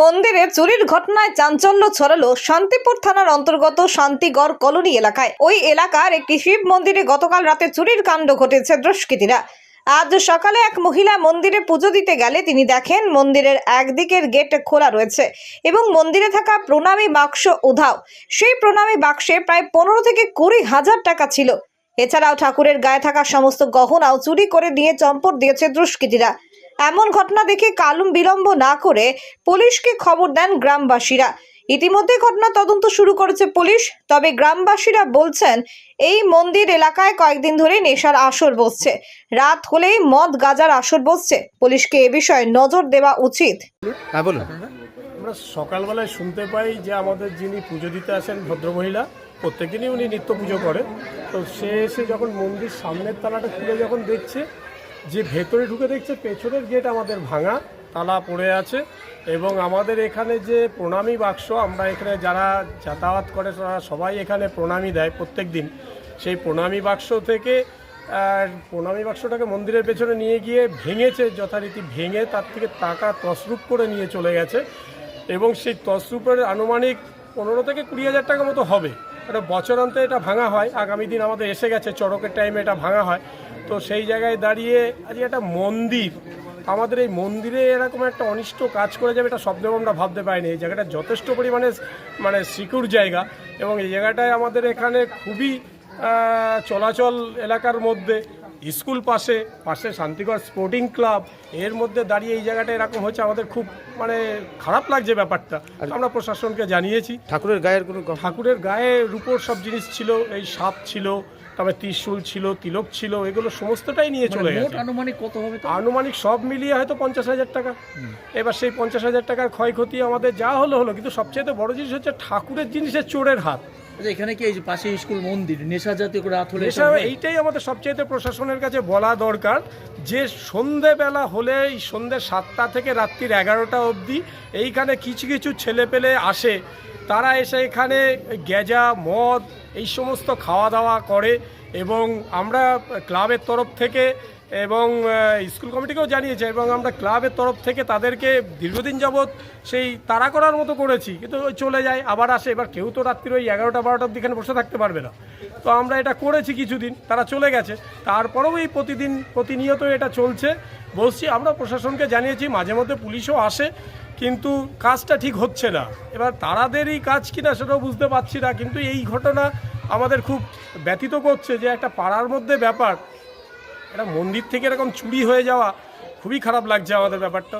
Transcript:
মন্দিরে চুরির ঘটনায় চাঞ্চল্য ছড়ালো শান্তিপুর থানার অন্তর্গত শান্তিগড় কলোনি এলাকায়। ওই এলাকার একটি শিব মন্দিরে গতকাল রাতে চুরির কাণ্ড ঘটেছে দুষ্কৃতীরা। আজ সকালে এক মহিলা মন্দিরে পুজো দিতে গেলে তিনি দেখেন মন্দিরের একদিকের গেট খোলা রয়েছে এবং মন্দিরে থাকা প্রণামী বাক্স উধাও। সেই প্রণামী বাক্সে প্রায় পনেরো থেকে কুড়ি হাজার টাকা ছিল। এছাড়াও ঠাকুরের গায়ে থাকা সমস্ত গহনাও চুরি করে নিয়ে চম্পট দিয়েছে দুষ্কৃতীরা। এমন ঘটনা দেখে কালুম বিলম্ব না করে পুলিশকে খবর দেন গ্রামবাসীরা। ইতিমধ্যে ঘটনা তদন্ত শুরু করেছে পুলিশ তবে গ্রামবাসীরা বলছেন এই মন্দির এলাকায় কয়েকদিন ধরে নেশার আসর বসছে। রাত হলেই মদ গাজার আসর বসছে। পুলিশকে এ বিষয়ে নজর দেওয়া উচিত। হ্যাঁ বলুন। আমরা সকালবেলায় শুনতে পাই যে আমাদের যিনি পুজো দিতে আসেন ভদ্রমহিলা প্রত্যেকদিনই উনি নিত্য পুজো করে তো সে এসে যখন মন্দির সামনের তালাটা খুলে যখন দেখছে যে ভেতরে ঢুকে দেখছে পেছনের গেট আমাদের ভাঙা, তালা পড়ে আছে এবং আমাদের এখানে যে প্রণামী বাক্স, আমরা এখানে যারা যাতায়াত করে, তারা সবাই এখানে প্রণামী দেয় প্রত্যেক দিন সেই প্রণামী বাক্স থেকে প্রণামী বাক্সটাকে মন্দিরের পেছনে নিয়ে গিয়ে ভেঙেছে, যথারীতি ভেঙে তার থেকে টাকা তসরূপ করে নিয়ে চলে গেছে এবং সেই তসরূপের আনুমানিক পনেরো থেকে কুড়ি হাজার টাকা মতো হবে। এটা বছরান্তে এটা ভাঙা হয়। আগামী দিন আমাদের এসে গেছে, চড়কের টাইমে এটা ভাঙা হয়। তো সেই জায়গায় দাঁড়িয়ে আজ একটা মন্দির। আমাদের এই মন্দিরে এরকম একটা অনিষ্ট কাজ করে যাবে এটা শব্দেও আমরা ভাবতে পারিনি। এই জায়গাটা যথেষ্ট পরিমাণে মানে সিকিউর জায়গা এবং এই জায়গাটায় আমাদের এখানে খুবই চলাচল এলাকার মধ্যে স্কুল পাশে পাশে শান্তিগড় স্পোর্টিং ক্লাব এর মধ্যে দাঁড়িয়ে এই জায়গাটা এরকম হচ্ছে আমাদের খুব মানে খারাপ লাগছে ব্যাপারটা। আমরা প্রশাসনকে জানিয়েছি। ঠাকুরের গায়ের কোনো ঠাকুরের গায়ে রূপোর সব জিনিস ছিল এই সাপ ছিল তারপরে ত্রিশূল ছিল তিলক ছিল এগুলো সমস্তটাই নিয়ে চলে মানে গেছে। আনুমানিক কত হবে আনুমানিক সব মিলিয়ে হয়তো পঞ্চাশ হাজার টাকা। এবার সেই পঞ্চাশ হাজার টাকার ক্ষয়ক্ষতি আমাদের যা হলো হলো কিন্তু সবচেয়ে বড় জিনিস হচ্ছে ঠাকুরের জিনিসের চোরের হাত। আচ্ছা এখানে কি এই পাশে স্কুল মন্দির নেশা জাতীয় রাত হলে? এইটাই আমাদের সবচেয়ে প্রশাসনের কাছে বলা দরকার যে সন্ধেবেলা হলে এই সন্ধে সাতটা থেকে রাত্রির এগারোটা অবধি এইখানে কিছু কিছু ছেলে পেলে আসে তারা এসে এখানে গেজা মদ, এই সমস্ত খাওয়া দাওয়া করে এবং আমরা ক্লাবের তরফ থেকে এবং স্কুল কমিটিকেও জানিয়েছে এবং আমরা ক্লাবের তরফ থেকে তাদেরকে দীর্ঘদিন যাবৎ সেই তাড়া করার মতো করেছি। কিন্তু ওই চলে যায়, আবার আসে। এবার কেউ তো রাত্রির ওই এগারোটা বারোটার দিকে বসে থাকতে পারবে না। তো আমরা এটা করেছি কিছুদিন, তারা চলে গেছে। তারপরেও এই প্রতিদিন, প্রতিনিয়ত এটা চলছে। বলছি, আমরা প্রশাসনকে জানিয়েছি মাঝে মধ্যে পুলিশও আসে। কিন্তু কাজটা ঠিক হচ্ছে না। এবার তারাদেরই কাজ কিনা সেটাও বুঝতে পারছি না, কিন্তু এই ঘটনা আমাদের খুব ব্যতীত করছে যে একটা পাড়ার মধ্যে ব্যাপার এটা মন্দির থেকে এরকম চুরি হয়ে যাওয়া খুবই খারাপ লাগছে আমাদের ব্যাপারটা।